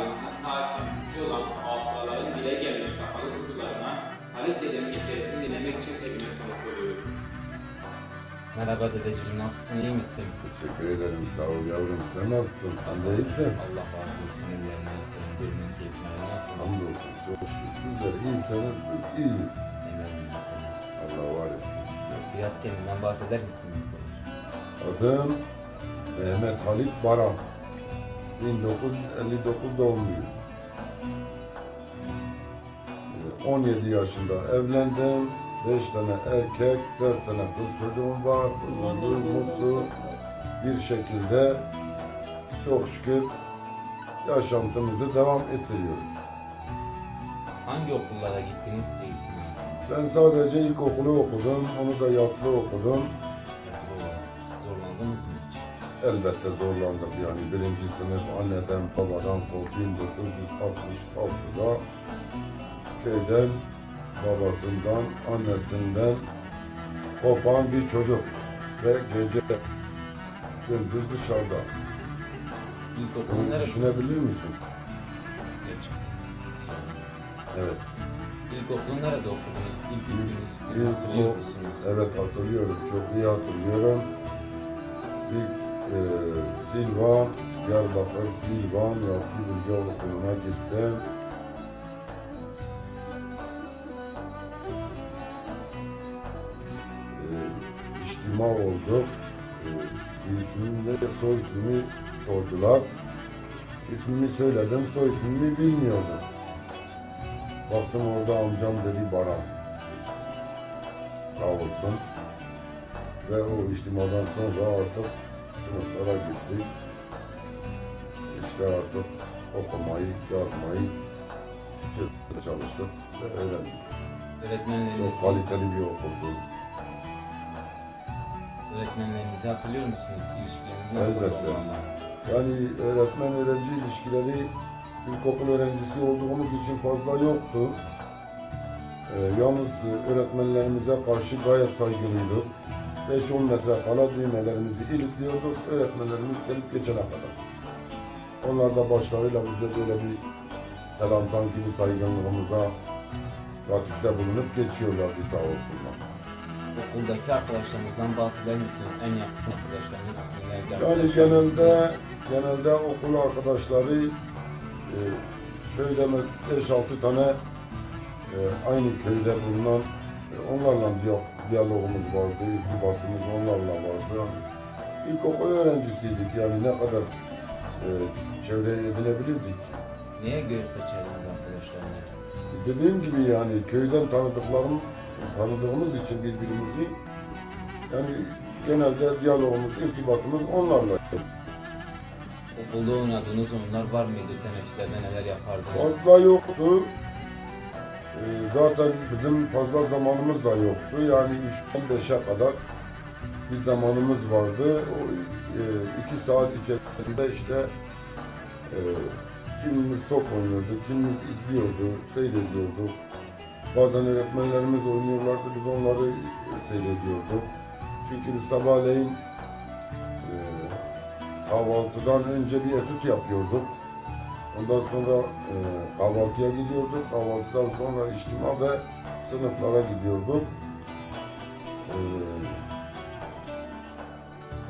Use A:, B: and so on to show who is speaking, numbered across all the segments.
A: tarihimizin ta kendisi olan hatıraların dile gelmiş kapalı kutularına Halit dedemin hikayesini dinlemek için evine konuk oluyoruz.
B: Merhaba dedeciğim nasılsın iyi misin?
C: Teşekkür ederim. Sağ ol yavrum. Sen nasılsın? Sen de iyisin.
B: Allah razı olsun ellerine yaptığın birinin keyfine nasıl?
C: Hamdolsun. Çok şükür. Sizler iyiyseniz biz iyiyiz.
B: Yaptığın.
C: Allah var etsin sizleri.
B: Biraz kendinden bahseder misin?
C: Adım Mehmet Halit Baran. 1959 doğumluyum. Ee, 17 yaşında evlendim. 5 tane erkek, 4 tane kız çocuğum var. Huzurlu, mutlu bir şekilde çok şükür yaşantımızı devam ettiriyoruz.
B: Hangi okullara gittiniz eğitim hayatında?
C: Ben sadece ilkokulu okudum, onu da yatlı okudum. Elbette zorlandık yani birinci sınıf anneden babadan kol 1966'da köyden babasından annesinden kopan bir çocuk ve gece gündüz dışarıda.
B: İlkokulun
C: Bunu
B: nerede?
C: düşünebilir misin?
B: Geç.
C: Evet.
B: İlkokulun nerede okudunuz? İlk gittiğiniz günü hatırlıyor musunuz?
C: Evet hatırlıyorum. Çok iyi hatırlıyorum. İlk e, Silvan, Diyarbakır Silvan Yapı Bilgi Okulu'na gittim. E, içtima oldu. E, ismini de soy ismini sordular. İsmimi söyledim, soy ismini bilmiyordum. Baktım orada amcam dedi Baran sağ olsun. Ve o içtimadan sonra artık sınıflara gittik. İşte artık okumayı, yazmayı çalıştık ve öğrendik.
B: Öğretmenlerinizi,
C: Çok kaliteli bir okuldu.
B: öğretmenlerinizi hatırlıyor musunuz? İlişkileriniz nasıl
C: Elbette.
B: onlarla?
C: Yani öğretmen öğrenci ilişkileri ilkokul öğrencisi olduğumuz için fazla yoktu. Ee, yalnız öğretmenlerimize karşı gayet saygılıydık. 5-10 metre kala düğmelerimizi ilikliyorduk. Öğretmenlerimiz gelip geçene kadar. Onlar da başlarıyla bize böyle bir selam sanki bir saygınlığımıza latifte bulunup geçiyorlardı sağ olsunlar.
B: Okuldaki arkadaşlarınızdan bahseder misiniz? En yakın arkadaşlarınız kimlerdi?
C: Yani genelde genelde okul arkadaşları e, köyde 5-6 tane e, aynı köyde bulunan e, onlarla diyalog, diyalogumuz vardı, irtibatımız onlarla vardı. İlkokul öğrencisiydik yani ne kadar e, çevre edinebilirdik.
B: Neye göre seçerdiniz arkadaşlarını?
C: Dediğim gibi yani köyden tanıdıklarım tanıdığımız için birbirimizi yani genelde diyalogumuz, irtibatımız onlarla.
B: Okulda oynadığınız oyunlar var mıydı? Teneffüslerde neler yapardınız?
C: Fazla yoktu. Ee, zaten bizim fazla zamanımız da yoktu. Yani 3'ten 5'e kadar bir zamanımız vardı. O e, iki saat içerisinde işte e, kimimiz top oynuyordu, kimimiz izliyordu, seyrediyordu. Bazen öğretmenlerimiz oynuyorlardı, biz onları e, seyrediyorduk. Çünkü biz sabahleyin e, kahvaltıdan önce bir etüt yapıyorduk. Ondan sonra e, kahvaltıya gidiyorduk. Kahvaltıdan sonra içtima ve sınıflara gidiyorduk. E,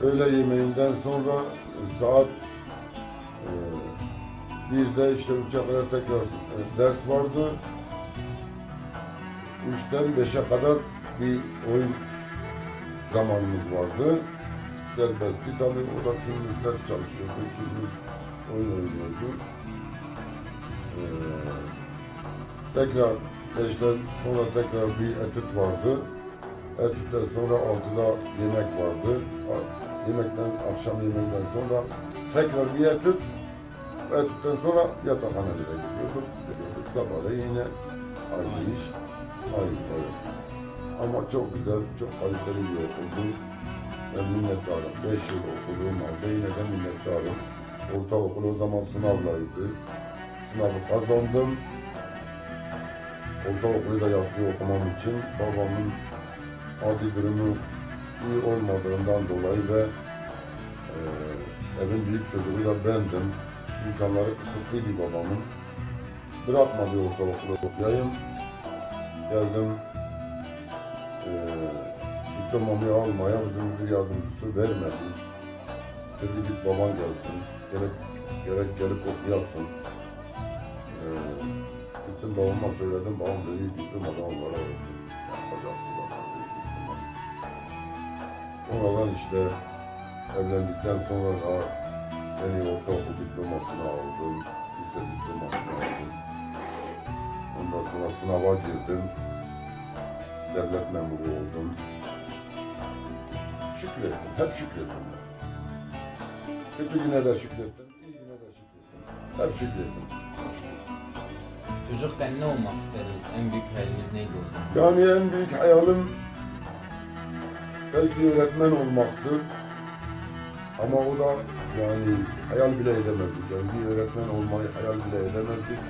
C: öğle yemeğinden sonra e, saat e, bir de işte üçe kadar tekrar e, ders vardı. Üçten beşe kadar bir oyun zamanımız vardı. Serbestti tabii o da kimimiz ders çalışıyordu, kimimiz oyun oynuyordu. Ee, tekrar beşten sonra tekrar bir etüt vardı. Etütten sonra altıda yemek vardı. Yemekten, akşam yemeğinden sonra tekrar bir etüt. Etütten sonra yatakhanelere gidiyorduk. Sabahleyin yine aynı iş. Aynı, evet. Ama çok güzel, çok kaliteli bir okuldu. Ben minnettarım. 5 yıl okuduğum halde yine de minnettarım. Ortaokul o zaman sınavlaydı. Sınavı kazandım. Ortaokulu da yaptı okumam için babamın maddi durumu iyi olmadığından dolayı ve e, evin büyük çocuğu da bendim. imkanları kısıtlıydı babamın. Bırakmadı ortaokulu okuyayım. Geldim eee diplomamı almaya bizim müdür yardımcısı vermedi. Dedi git baban gelsin. Gerek, gerek gelip okuyasın. Gittim babama söyledim. Babam dedi diplomadan onlara olsun. Yapacaksın zaten dedi. Sonradan işte evlendikten sonra da en iyi ortaokul diplomasını aldım. Lise diplomasını aldım. Ondan sonra sınava girdim. Devlet memuru oldum. Şükrettim. Hep şükrettim. Kötü güne de şükrettim. iyi güne de şükrettim. Hep şükrettim.
B: Çocukken ne olmak istediniz? En büyük hayaliniz neydi o zaman?
C: Yani en büyük hayalim belki öğretmen olmaktı. Ama o da yani hayal bile edemezdik. Yani bir öğretmen olmayı hayal bile edemezdik.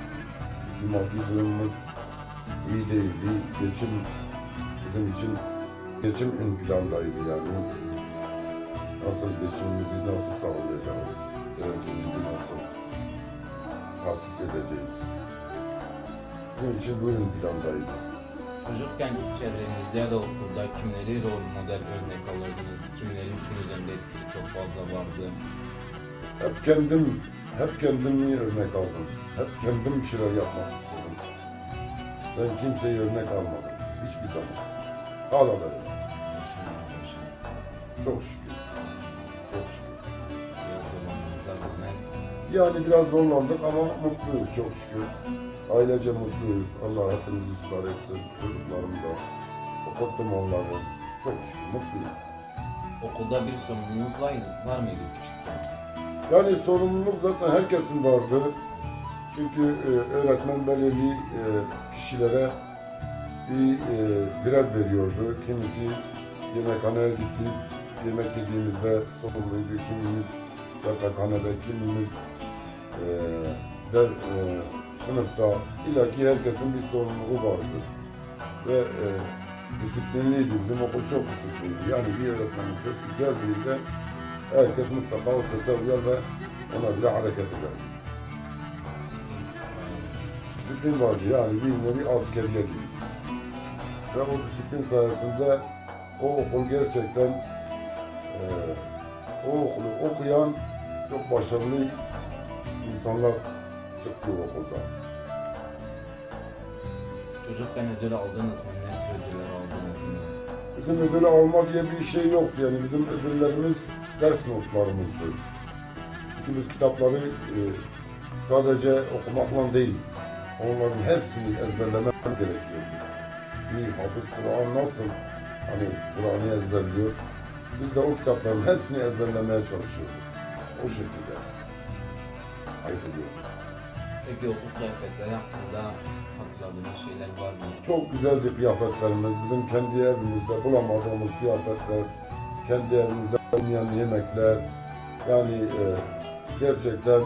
C: Çünkü maddi durumumuz iyi değildi. Geçim bizim için geçim ön plandaydı yani. Nasıl geçimimizi nasıl sağlayacağız? Geleceğimizi nasıl tahsis edeceğiz? Bizim için bu ön plandaydı.
B: Çocukken çevrenizde ya da okulda kimleri rol model örnek alırdınız? Kimlerin sizin üzerinde etkisi çok fazla vardı?
C: Hep kendim, hep kendimi örnek aldım. Hep kendim bir şeyler yapmak istedim. Ben kimseyi örnek almadım. Hiçbir zaman. Hala da öyle. Çok şükür. Çok şükür.
B: Biraz rağmen
C: Yani biraz zorlandık ama mutluyuz çok şükür. Ailece mutluyuz. Allah hepimizi ısrar etsin. Çocuklarım da. Okuttum onları. Çok şükür mutluyum.
B: okulda bir sorununuz var, mıydı küçükken?
C: Yani sorumluluk zaten herkesin vardı. Çünkü e, öğretmen belirli e, kişilere bir e, görev veriyordu. Kimisi yemekhaneye gitti, yemek yediğimizde sorumluydu. Kimimiz yatakhanede, kimimiz e, der, e, sınıfta. İlla ki herkesin bir sorumluluğu vardı. Ve e, disiplinliydi. Bizim okul çok disiplinli. Yani bir öğretmenin sesi geldiğinde herkes mutlaka o sese uyar ve ona bile hareket eder. Disiplin vardı yani bir nevi askeriye gibi. Ve o disiplin sayesinde o okul gerçekten eee o okulu okuyan çok başarılı insanlar çıktı o okulda.
B: Çocukken ödül aldınız mı? Ne tür ödüller aldınız mı?
C: Bizim ödül alma diye bir şey yoktu yani bizim ödüllerimiz ders notlarımızdı. Biz kitapları e, sadece okumakla değil, onların hepsini ezberlemem gerekiyordu. Bir hafız Kur'an nasıl hani Kur'an'ı ezberliyor, biz de o kitapların hepsini ezberlemeye çalışıyorduk. O şekilde. Ediyorum.
B: Peki okul kıyafetleri hakkında hatırladığınız şeyler var mı?
C: Çok güzeldi kıyafetlerimiz. Bizim kendi evimizde bulamadığımız kıyafetler, kendi evimizde olmayan yemekler. Yani e, gerçekten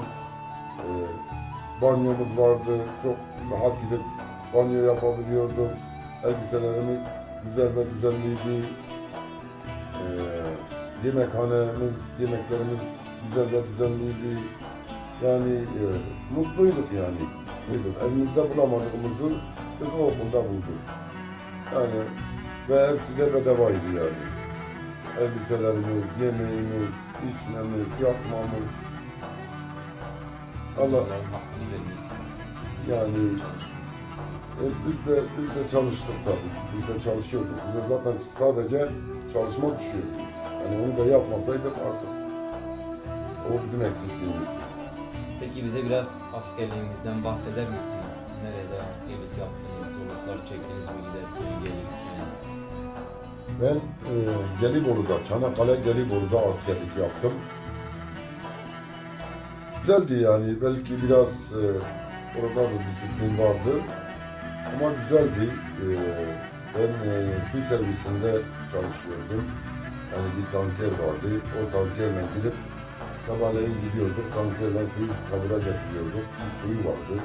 C: e, banyomuz vardı. Çok rahat gidip banyo yapabiliyorduk. Elbiselerimiz güzel ve düzenliydi. E, yemekhanemiz, yemeklerimiz güzel ve düzenliydi. Yani e, mutluyduk yani. Mutluyduk. Evimizde bulamadığımızı o okulda bulduk. Yani ve hepsi de bedavaydı yani. Elbiselerimiz, yemeğimiz, içmemiz, yapmamız. Allah
B: hakkını vermişsiniz.
C: yani e, biz de biz de çalıştık tabii. Biz de çalışıyorduk. Bize zaten sadece çalışma düşüyordu. Yani onu da yapmasaydık artık o bizim eksikliğimizdi.
B: Peki bize biraz askerliğinizden bahseder misiniz? Nerede askerlik yaptınız, zorluklar çektiniz mi giderken, gelirken?
C: Ben e, Gelibolu'da, Çanakkale Gelibolu'da askerlik yaptım. Güzeldi yani, belki biraz e, orada da disiplin vardı. Ama güzeldi. E, ben e, su servisinde çalışıyordum. Yani bir tanker vardı. O tankerle gidip sabahleyin gidiyorduk. Tankerle suyu kabura getiriyorduk. Kuyu vardı.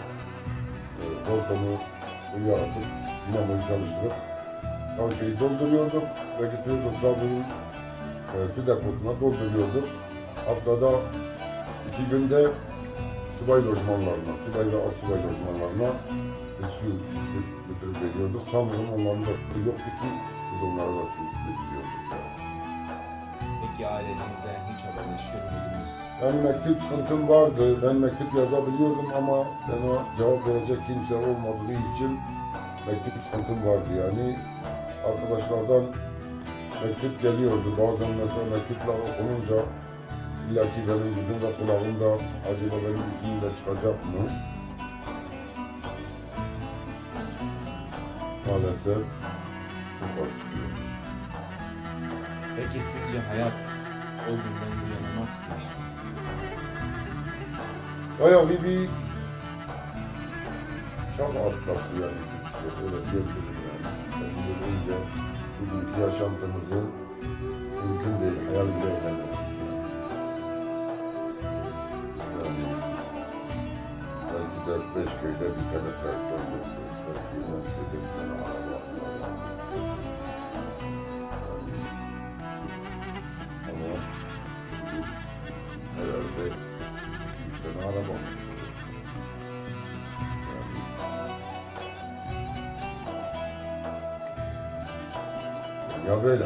C: E, hortumu uyardık. Dinamoyu çalıştırıp tankeri dolduruyorduk ve götürüyorduk Zabun'un e, su deposuna dolduruyorduk. Haftada iki günde subay lojmanlarına, subay ve asubay lojmanlarına e, su gö- götürüp veriyorduk. Sanırım onların da su yoktu ki biz onlara da su götürüyorduk.
B: Peki ailenizle hiç haberleşiyor muydunuz?
C: Yani mektup sıkıntım vardı. Ben mektup yazabiliyordum ama bana cevap verecek kimse olmadığı için mektup sıkıntım vardı. Yani arkadaşlardan mektup geliyordu. Bazen mesela mektuplar okununca illaki benim yüzüm ve kulağımda acaba benim ismim de çıkacak mı? Maalesef çok az çıkıyor.
B: Peki sizce hayat o günden bu yana nasıl geçti?
C: Bir bir çağ atlattı yani Türkiye, öyle diyebilirim yani. Ben de önce bugünkü yaşantımızı mümkün değil, hayal bile edemezdik yani. Yani belki de beş köyde bir tane traktör yoktu, belki on köyde bir tane araba vardı. Yani, ya böyle.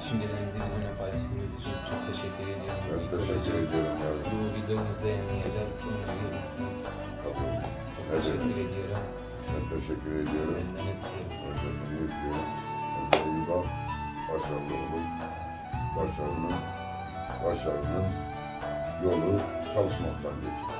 B: Düşüncelerinizi bizimle paylaştığınız için çok teşekkür ediyorum.
C: Ben teşekkür ediyorum yani.
B: Bu videomuzu yayınlayacağız. Umarım görürsünüz.
C: Tabii.
B: Çok
C: Evet.
B: teşekkür ediyorum.
C: Ben teşekkür ediyorum.
B: Benden öpüyorum.
C: Ben de seni öpüyorum. Kendine iyi bak. Başarılı olun. Başarının, başarının yolu çalışmaktan geçiyor.